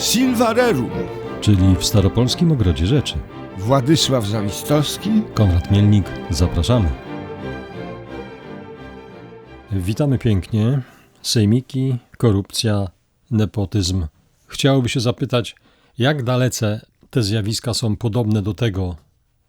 Silvarerum. czyli w Staropolskim Ogrodzie Rzeczy. Władysław Zawistowski. Konrad Mielnik, zapraszamy. Witamy pięknie. Sejmiki, korupcja, nepotyzm. Chciałoby się zapytać, jak dalece te zjawiska są podobne do tego,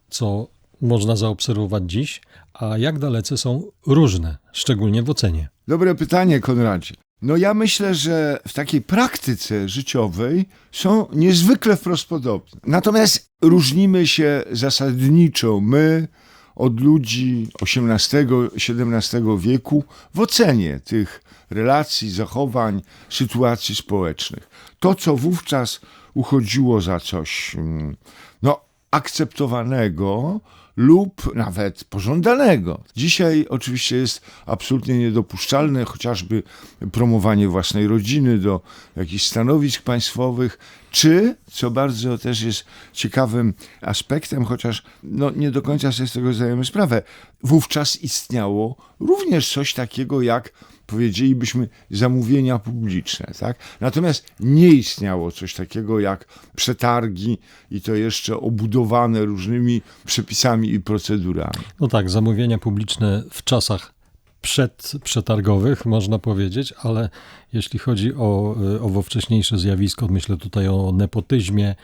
co można zaobserwować dziś, a jak dalece są różne, szczególnie w ocenie. Dobre pytanie, Konradzie. No ja myślę, że w takiej praktyce życiowej są niezwykle wprost podobne. Natomiast różnimy się zasadniczo my od ludzi XVIII-XVII wieku w ocenie tych relacji, zachowań, sytuacji społecznych. To, co wówczas uchodziło za coś mm, no, akceptowanego lub nawet pożądanego. Dzisiaj oczywiście jest absolutnie niedopuszczalne chociażby promowanie własnej rodziny do jakichś stanowisk państwowych, czy, co bardzo też jest ciekawym aspektem, chociaż no, nie do końca sobie z tego zdajemy sprawę, wówczas istniało również coś takiego jak powiedzielibyśmy, zamówienia publiczne. Tak? Natomiast nie istniało coś takiego jak przetargi i to jeszcze obudowane różnymi przepisami i procedurami. No tak, zamówienia publiczne w czasach przedprzetargowych, można powiedzieć, ale jeśli chodzi o e, owo wcześniejsze zjawisko, myślę tutaj o nepotyzmie,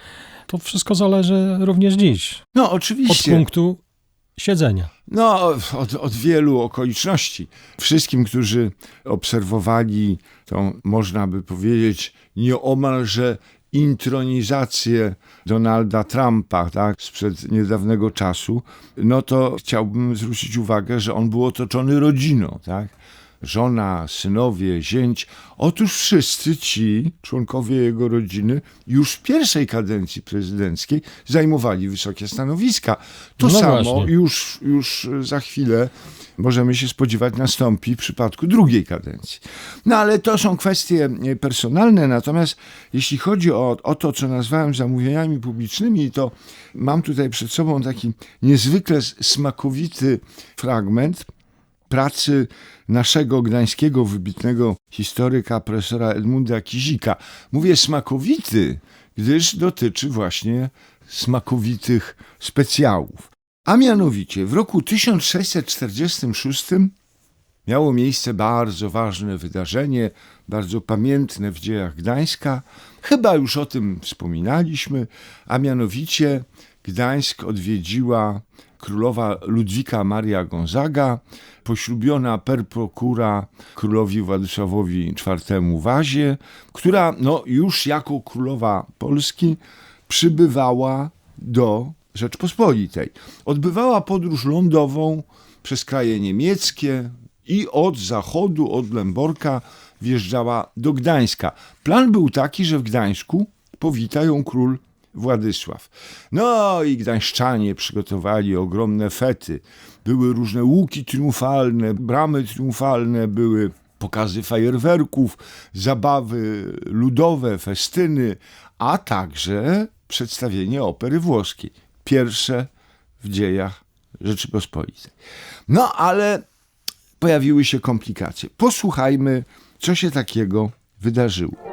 to wszystko zależy również dziś. No Od oczywiście. punktu siedzenia. No, od, od wielu okoliczności. Wszystkim, którzy obserwowali tą, można by powiedzieć, nieomalże intronizację Donalda Trumpa, tak, sprzed niedawnego czasu, no to chciałbym zwrócić uwagę, że on był otoczony rodziną, tak. Żona, synowie, zięć. Otóż wszyscy ci członkowie jego rodziny już w pierwszej kadencji prezydenckiej zajmowali wysokie stanowiska. To No samo właśnie. już, już za chwilę możemy się spodziewać nastąpi w przypadku drugiej kadencji. No ale to są kwestie e, personalne, natomiast jeśli chodzi o, o to, co nazwałem zamówieniami publicznymi, to mam tutaj przed sobą taki niezwykle smakowity fragment pracy naszego gdańskiego wybitnego historyka, profesora Edmunda Kizika. Mówię smakowity, gdyż dotyczy właśnie smakowitych specjałów. A mianowicie w roku 1646 miało miejsce bardzo ważne wydarzenie, bardzo pamiętne w dziejach Gdańska. Chyba już o tym wspominaliśmy, a mianowicie Gdańsk odwiedziła królowa Ludwika Maria Gonzaga, poślubiona per procura królowi Władysławowi IV Wazie, która no, już jako królowa Polski przybywała do Rzeczpospolitej. Odbywała podróż lądową przez kraje niemieckie i od zachodu, od Lęborka wjeżdżała do Gdańska. Plan był taki, że w Gdańsku powita ją król Władysław. No i gdańszczanie przygotowali ogromne fety. Były różne łuki triumfalne, bramy triumfalne, były pokazy fajerwerków, zabawy ludowe, festyny, a także przedstawienie opery włoskiej. Pierwsze w dziejach Rzeczypospolitej. No ale pojawiły się komplikacje. Posłuchajmy, co się takiego wydarzyło.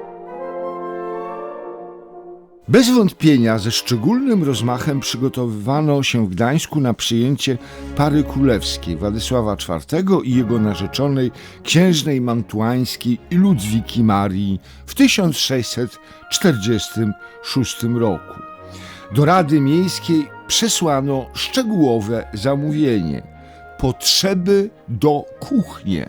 Bez wątpienia ze szczególnym rozmachem przygotowywano się w Gdańsku na przyjęcie pary królewskiej Władysława IV i jego narzeczonej księżnej mantuańskiej Ludwiki Marii w 1646 roku. Do Rady Miejskiej przesłano szczegółowe zamówienie potrzeby do kuchni.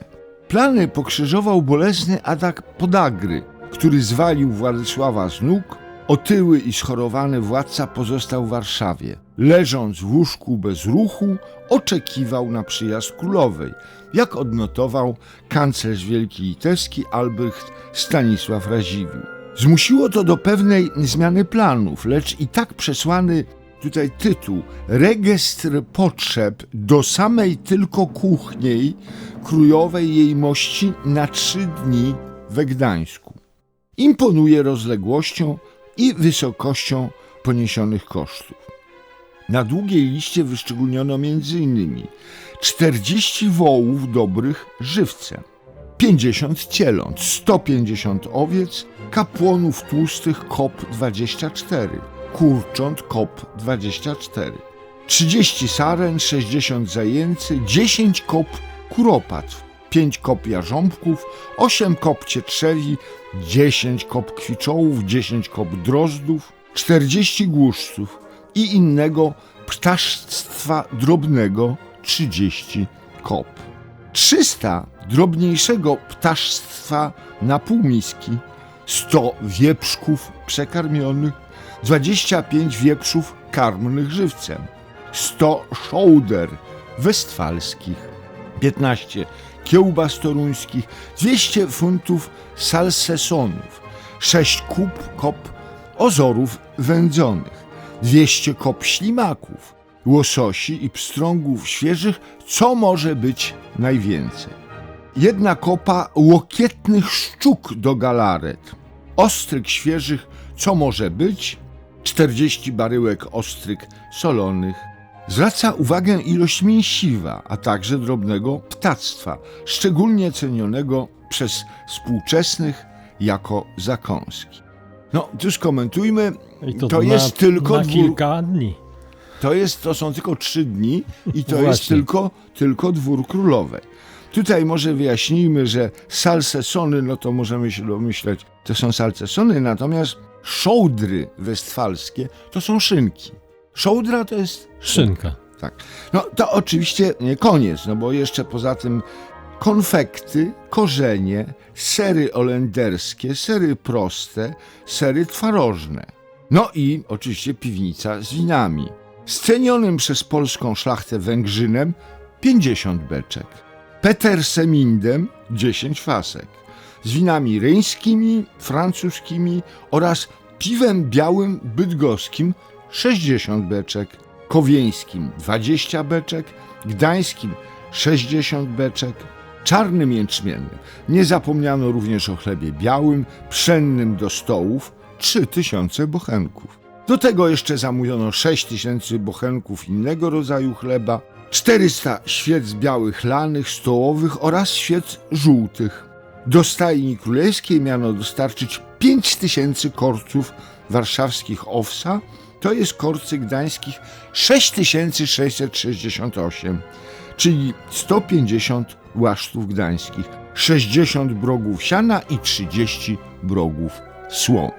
Plany pokrzyżował bolesny atak podagry, który zwalił Władysława z nóg. Otyły i schorowany władca pozostał w Warszawie. Leżąc w łóżku bez ruchu, oczekiwał na przyjazd królowej, jak odnotował kanclerz wielki litewski Albrecht Stanisław Radziwiłł. Zmusiło to do pewnej zmiany planów, lecz i tak przesłany tutaj tytuł Registr potrzeb do samej tylko kuchni królowej jej mości na trzy dni we Gdańsku. Imponuje rozległością i wysokością poniesionych kosztów. Na długiej liście wyszczególniono m.in. 40 wołów dobrych żywcem, 50 cieląt, 150 owiec, kapłonów tłustych kop 24, kurcząt kop 24, 30 saren, 60 zajęcy, 10 kop kuropatw, 5 kop jarząbków, 8 kop cietrzewi, 10 kop kwiczołów, 10 kop drozdów, 40 głuszców i innego ptaszctwa drobnego 30 kop. 300 drobniejszego ptaszctwa na półmiski, 100 wieprzków przekarmionych, 25 wieprzów karmnych żywcem, 100 szołder westfalskich, 15 kiełbas toruńskich, 200 funtów salsesonów, 6 kup kop ozorów wędzonych, 200 kop ślimaków, łososi i pstrągów świeżych, co może być najwięcej. Jedna kopa łokietnych szczuk do galaret, ostryg świeżych, co może być, 40 baryłek ostryg solonych. Zwraca uwagę ilość mięsiwa, a także drobnego ptactwa, szczególnie cenionego przez współczesnych jako zakąski. No, już komentujmy. I To, na, jest tylko na dwór, kilka dni. to, jest, to są tylko trzy dni i to jest tylko, tylko dwór królowej. Tutaj może wyjaśnijmy, że salsesony, no to możemy się domyśleć, to są salsesony, natomiast szołdry westfalskie to są szynki. Szołdra to jest Szynka. tak. No to oczywiście nie koniec, no bo jeszcze poza tym konfekty, korzenie, sery olenderskie, sery proste, sery twarożne. No i oczywiście piwnica z winami. Scenionym przez polską szlachtę Węgrzynem 50 beczek. Petersemindem 10 fasek. Z winami ryńskimi, francuskimi oraz piwem białym bydgoskim 60 beczek, kowieńskim 20 beczek, gdańskim 60 beczek, czarnym jęczmiennym. Nie zapomniano również o chlebie białym, pszennym do stołów 3000 bochenków. Do tego jeszcze zamówiono 6000 bochenków innego rodzaju chleba, 400 świec białych lanych, stołowych oraz świec żółtych. Do stajni królewskiej miano dostarczyć 5000 korców warszawskich owsa, to jest korcy gdańskich 6668, czyli 150 łasztów gdańskich, 60 brogów siana i 30 brogów słom.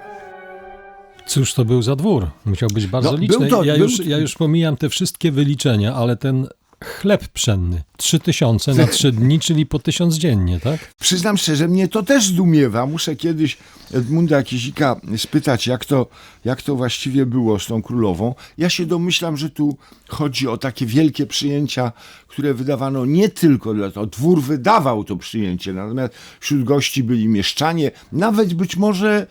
Cóż to był za dwór? Musiał być bardzo No, liczny. to- ja, był- już, ja już pomijam te wszystkie wyliczenia, ale ten chleb pszenny, 3000 na 3 dni, czyli po 1000 dziennie, tak? Przyznam szczerze, mnie to też zdumiewa. Muszę kiedyś Edmunda Kizika spytać, jak to, jak to właściwie było z tą królową. Ja się domyślam, że tu chodzi o takie wielkie przyjęcia, które wydawano nie tylko dla to. Dwór wydawał to przyjęcie, natomiast wśród gości byli mieszczanie, nawet być może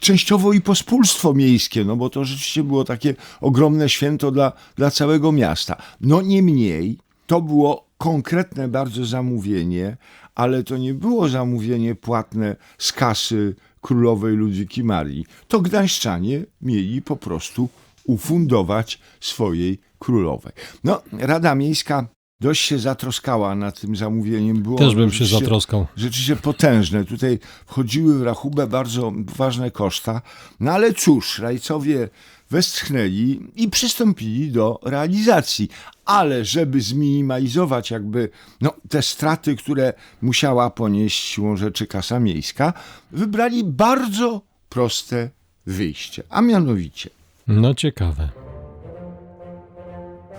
częściowo i pospólstwo miejskie, no bo to rzeczywiście było takie ogromne święto dla, dla całego miasta. No niemniej, to było konkretne bardzo zamówienie, ale to nie było zamówienie płatne z kasy królowej Ludwiki Marii. To gdańszczanie mieli po prostu ufundować swojej królowej. No, Rada Miejska dość się zatroskała nad tym zamówieniem. Było Też bym się zatroskał. rzeczywiście potężne. Tutaj wchodziły w rachubę bardzo ważne koszta. No ale cóż, rajcowie westchnęli i przystąpili do realizacji. Ale żeby zminimalizować jakby no, te straty, które musiała ponieść siłą rzeczy kasa miejska, wybrali bardzo proste wyjście, a mianowicie No ciekawe.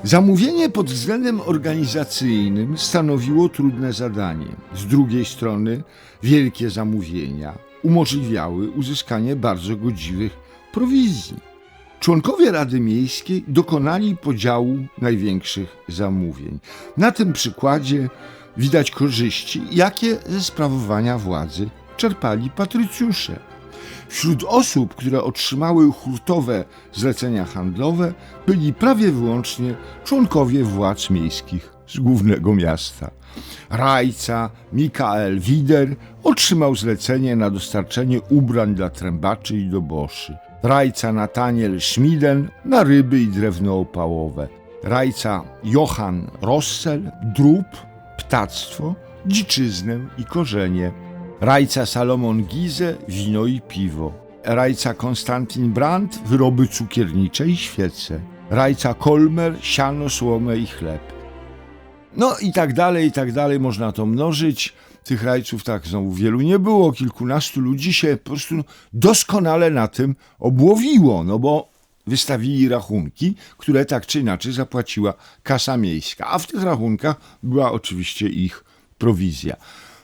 Zamówienie pod względem organizacyjnym stanowiło trudne zadanie. Z drugiej strony, wielkie zamówienia umożliwiały uzyskanie bardzo godziwych prowizji. Członkowie Rady Miejskiej dokonali podziału największych zamówień. Na tym przykładzie widać korzyści, jakie ze sprawowania władzy czerpali patrycjusze. Wśród osób, które otrzymały hurtowe zlecenia handlowe, byli prawie wyłącznie członkowie władz miejskich z głównego miasta. Rajca Mikael Wider otrzymał zlecenie na dostarczenie ubrań dla trębaczy i doboszy. Rajca Nataniel Schmiden na ryby i drewno opałowe. Rajca Johann Rossel, drób, ptactwo, dziczyznę i korzenie. Rajca Salomon Gize, wino i piwo. Rajca Konstantin Brandt, wyroby cukiernicze i świece. Rajca Kolmer, siano, słomę i chleb. No i tak dalej, i tak dalej, można to mnożyć. Tych rajców tak znowu wielu nie było, kilkunastu ludzi się po prostu doskonale na tym obłowiło, no bo wystawili rachunki, które tak czy inaczej zapłaciła kasa miejska, a w tych rachunkach była oczywiście ich prowizja.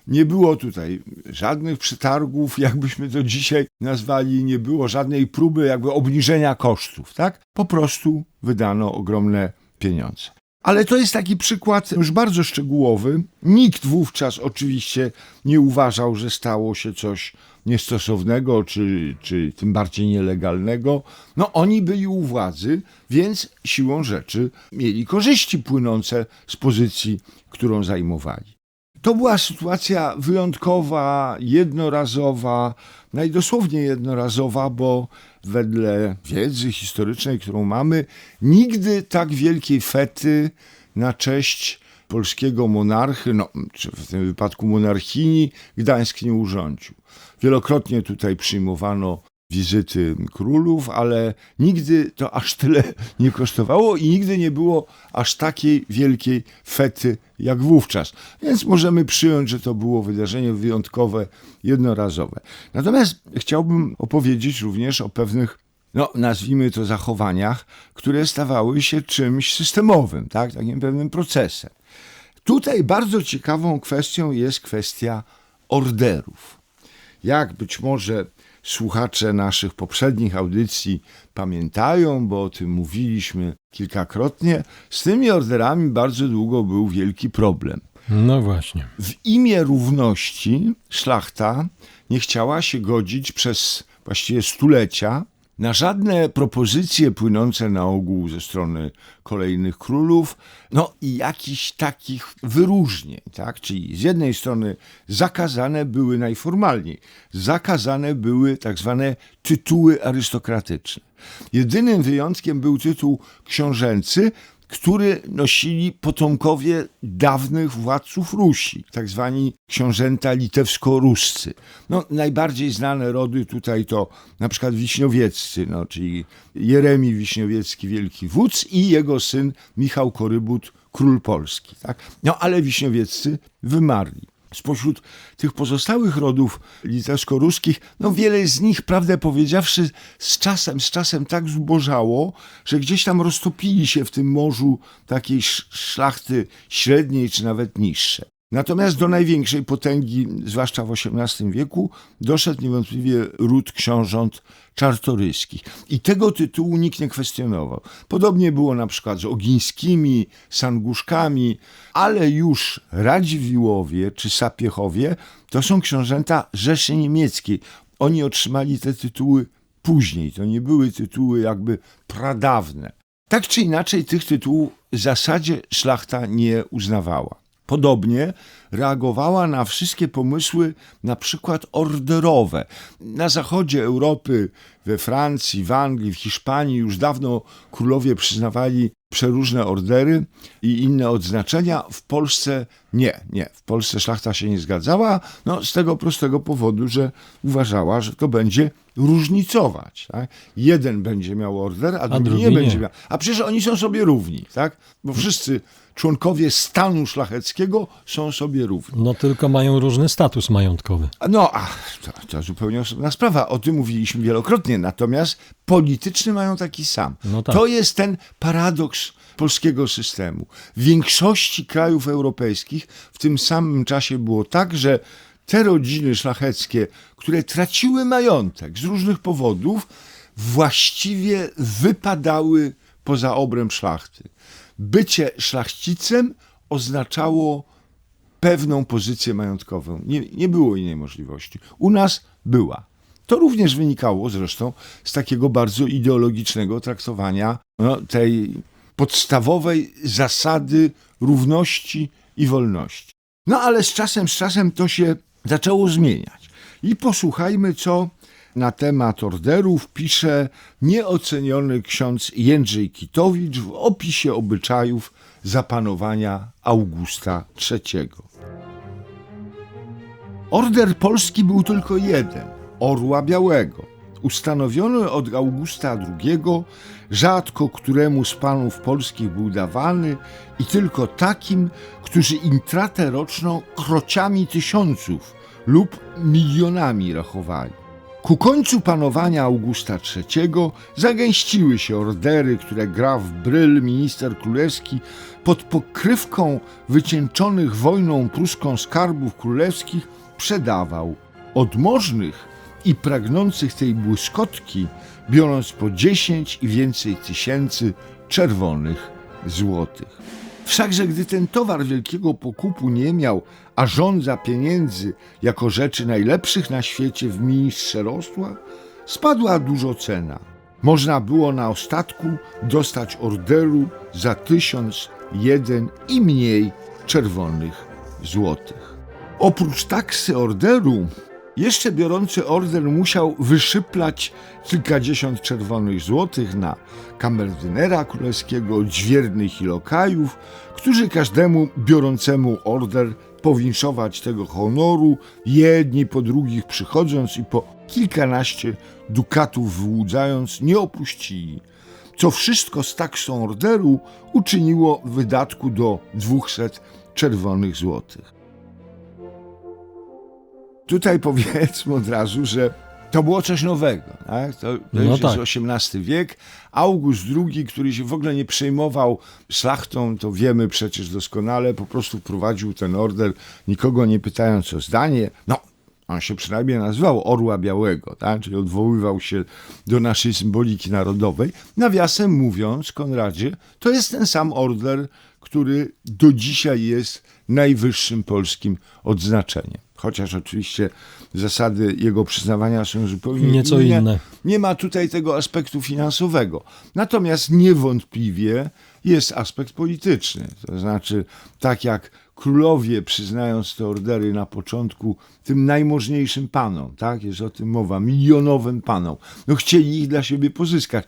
Nie było tutaj żadnych przetargów, jakbyśmy to dzisiaj nazwali, nie było żadnej próby jakby obniżenia kosztów, tak? Po prostu wydano ogromne pieniądze. Ale to jest taki przykład już bardzo szczegółowy. Nikt wówczas oczywiście nie uważał, że stało się coś niestosownego, czy, czy tym bardziej nielegalnego. No oni byli u władzy, więc siłą rzeczy mieli korzyści płynące z pozycji, którą zajmowali. To była sytuacja wyjątkowa, jednorazowa, najdosłowniej jednorazowa, bo wedle wiedzy historycznej, którą mamy, nigdy tak wielkiej fety na cześć polskiego monarchy, no, czy w tym wypadku monarchini, Gdańsk nie urządził. Wielokrotnie tutaj przyjmowano wizyty królów, ale nigdy to aż tyle nie kosztowało i nigdy nie było aż takiej wielkiej fety jak wówczas. Więc możemy przyjąć, że to było wydarzenie wyjątkowe, jednorazowe. Natomiast chciałbym opowiedzieć również o pewnych no, nazwijmy to zachowaniach, które stawały się czymś systemowym, tak? takim pewnym procesem. Tutaj bardzo ciekawą kwestią jest kwestia orderów. Jak być może słuchacze naszych poprzednich audycji pamiętają, bo o tym mówiliśmy kilkakrotnie, z tymi orderami bardzo długo był wielki problem. No właśnie. W imię równości szlachta nie chciała się godzić przez właściwie stulecia na żadne propozycje płynące na ogół ze strony kolejnych królów, no i jakichś takich wyróżnień, tak? Czyli z jednej strony zakazane były najformalniej, zakazane były tak zwane tytuły arystokratyczne. Jedynym wyjątkiem był tytuł książęcy, który nosili potomkowie dawnych władców Rusi, tak zwani książęta litewsko-ruscy. No, najbardziej znane rody tutaj to na przykład Wiśniowieccy, no, czyli Jeremi Wiśniowiecki, wielki wódz i jego syn Michał Korybut, król Polski. Tak? No, ale Wiśniowieccy wymarli. Spośród tych pozostałych rodów litewsko-ruskich, no wiele z nich, prawdę powiedziawszy, z czasem, z czasem tak zubożało, że gdzieś tam roztopili się w tym morzu takiej sz- szlachty średniej czy nawet niższej. Natomiast do największej potęgi, zwłaszcza w XVIII wieku, doszedł niewątpliwie ród książąt czartoryskich. I tego tytułu nikt nie kwestionował. Podobnie było na przykład z Ogińskimi, Sanguszkami, ale już Radziwiłowie czy Sapiechowie to są książęta Rzeszy Niemieckiej. Oni otrzymali te tytuły później. To nie były tytuły jakby pradawne. Tak czy inaczej tych tytułów w zasadzie szlachta nie uznawała. Podobnie reagowała na wszystkie pomysły, na przykład orderowe. Na zachodzie Europy, we Francji, w Anglii, w Hiszpanii już dawno królowie przyznawali przeróżne ordery i inne odznaczenia. W Polsce nie, nie. W Polsce szlachta się nie zgadzała, no z tego prostego powodu, że uważała, że to będzie różnicować. Tak? Jeden będzie miał order, a, drugi, drugi nie nie. będzie miał. A przecież oni są sobie równi, tak? Bo wszyscy członkowie stanu szlacheckiego są sobie równi. No tylko mają różny status majątkowy. No, a to, to zupełnie osobna sprawa. O tym mówiliśmy wielokrotnie. Natomiast polityczny mają taki sam. No tak. To jest ten paradoks polskiego systemu. W większości krajów europejskich w tym samym czasie było tak, że te rodziny szlacheckie, które traciły majątek z różnych powodów, właściwie wypadały poza obręb szlachty. Bycie szlachcicem oznaczało pewną pozycję majątkową. Nie, nie było innej możliwości. U nas była. To również wynikało zresztą z takiego bardzo ideologicznego traktowania no, tej podstawowej zasady równości i wolności. No ale z czasem, z czasem to się zaczęło zmieniać. I posłuchajmy, co na temat orderów pisze nieoceniony ksiądz Jędrzej Kitowicz w opisie obyczajów zapanowania Augusta III. Order polski był tylko jeden Orła Białego, ustanowiony od Augusta II, rzadko któremu z panów polskich był dawany i tylko takim, którzy intratę roczną krociami tysiąców lub milionami rachowali. Ku końcu panowania Augusta III zagęściły się ordery, które graf Bryl, minister królewski, pod pokrywką wycieńczonych wojną pruską skarbów królewskich przedawał. Od możnych i pragnących tej błyskotki, biorąc po dziesięć i więcej tysięcy czerwonych złotych. Wszakże gdy ten towar wielkiego pokupu nie miał, a żądza pieniędzy jako rzeczy najlepszych na świecie w ministrze rosła, spadła dużo cena. Można było na ostatku dostać orderu za tysiąc jeden i mniej czerwonych złotych. Oprócz taksy orderu, jeszcze biorący order musiał wyszyplać kilkadziesiąt czerwonych złotych na kamerdynera królewskiego, dźwiernych i lokajów, którzy każdemu biorącemu order powinszować tego honoru, jedni po drugich przychodząc i po kilkanaście dukatów wyłudzając, nie opuścili. Co wszystko z taksą orderu uczyniło wydatku do 200 czerwonych złotych. Tutaj powiedzmy od razu, że to było coś nowego. Tak? To, to No już tak. jest XVIII wiek. August II, który się w ogóle nie przejmował szlachtą, to wiemy przecież doskonale, po prostu wprowadził ten order, nikogo nie pytając o zdanie. No, on się przynajmniej nazywał Orła Białego, tak? czyli odwoływał się do naszej symboliki narodowej. Nawiasem mówiąc, Konradzie, to jest ten sam order, który do dzisiaj jest najwyższym polskim odznaczeniem. Chociaż oczywiście zasady jego przyznawania są zupełnie Nieco inne. Nie ma tutaj tego aspektu finansowego. Natomiast niewątpliwie jest aspekt polityczny. To znaczy, tak jak królowie przyznając te ordery na początku tym najmożniejszym panom, tak, jest o tym mowa, milionowym panom, no chcieli ich dla siebie pozyskać.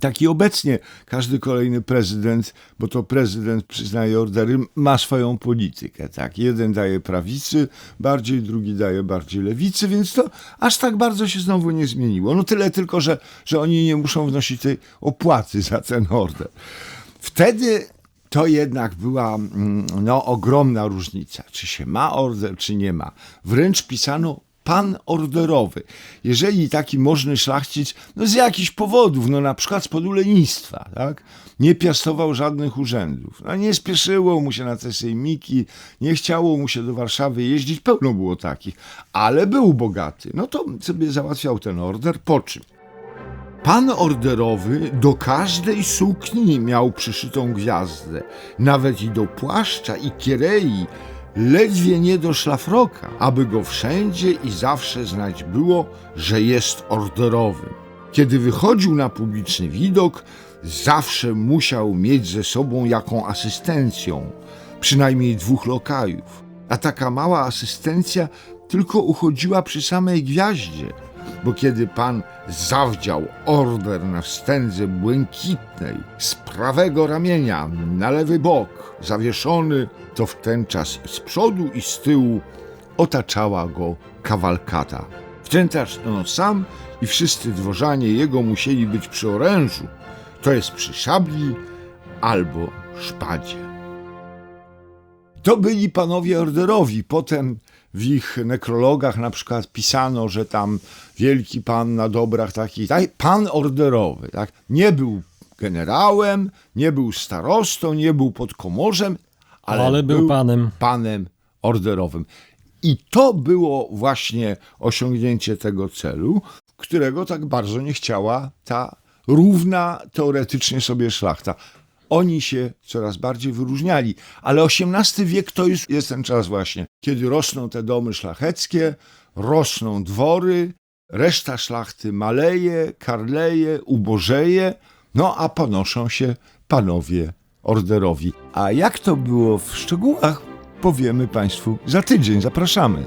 Tak i obecnie każdy kolejny prezydent, bo to prezydent przyznaje ordery, ma swoją politykę. Tak? Jeden daje prawicy bardziej, drugi daje bardziej lewicy, więc to aż tak bardzo się znowu nie zmieniło. No tyle tylko, że, że oni nie muszą wnosić tej opłaty za ten order. Wtedy to jednak była mm, no, ogromna różnica. Czy się ma order, czy nie ma. Wręcz pisano pan orderowy. Jeżeli taki możny szlachcic, no z jakichś powodów, no na przykład z powodu tak, nie piastował żadnych urzędów, no nie spieszyło mu się na te sejmiki, nie chciało mu się do Warszawy jeździć, pełno było takich, ale był bogaty, no to sobie załatwiał ten order, po czym? Pan orderowy do każdej sukni miał przyszytą gwiazdę, nawet i do płaszcza i kierei, ledwie nie do szlafroka, aby go wszędzie i zawsze znać było, że jest orderowym. Kiedy wychodził na publiczny widok, zawsze musiał mieć ze sobą jaką asystencją, przynajmniej dwóch lokajów. A taka mała asystencja tylko uchodziła przy samej gwiaździe, bo kiedy pan zawdział order na wstędze błękitnej z prawego ramienia na lewy bok zawieszony, to w ten czas z przodu i z tyłu otaczała go kawalkata. Wczętacz on sam i wszyscy dworzanie jego musieli być przy orężu, to jest przy szabli albo szpadzie. To byli panowie orderowi. Potem w ich nekrologach na przykład pisano, że tam wielki pan na dobrach taki, tak, pan orderowy, tak? Nie był generałem, nie był starostą, nie był podkomorzem, ale, Ale był panem. panem orderowym. I to było właśnie osiągnięcie tego celu, którego tak bardzo nie chciała ta równa teoretycznie sobie szlachta. Oni się coraz bardziej wyróżniali, ale XVIII wiek to już jest ten czas właśnie, kiedy rosną te domy szlacheckie, rosną dwory, reszta szlachty maleje, karleje, ubożeje, no a ponoszą się panowie orderowi. A jak to było w szczegółach, powiemy Państwu za tydzień. Zapraszamy.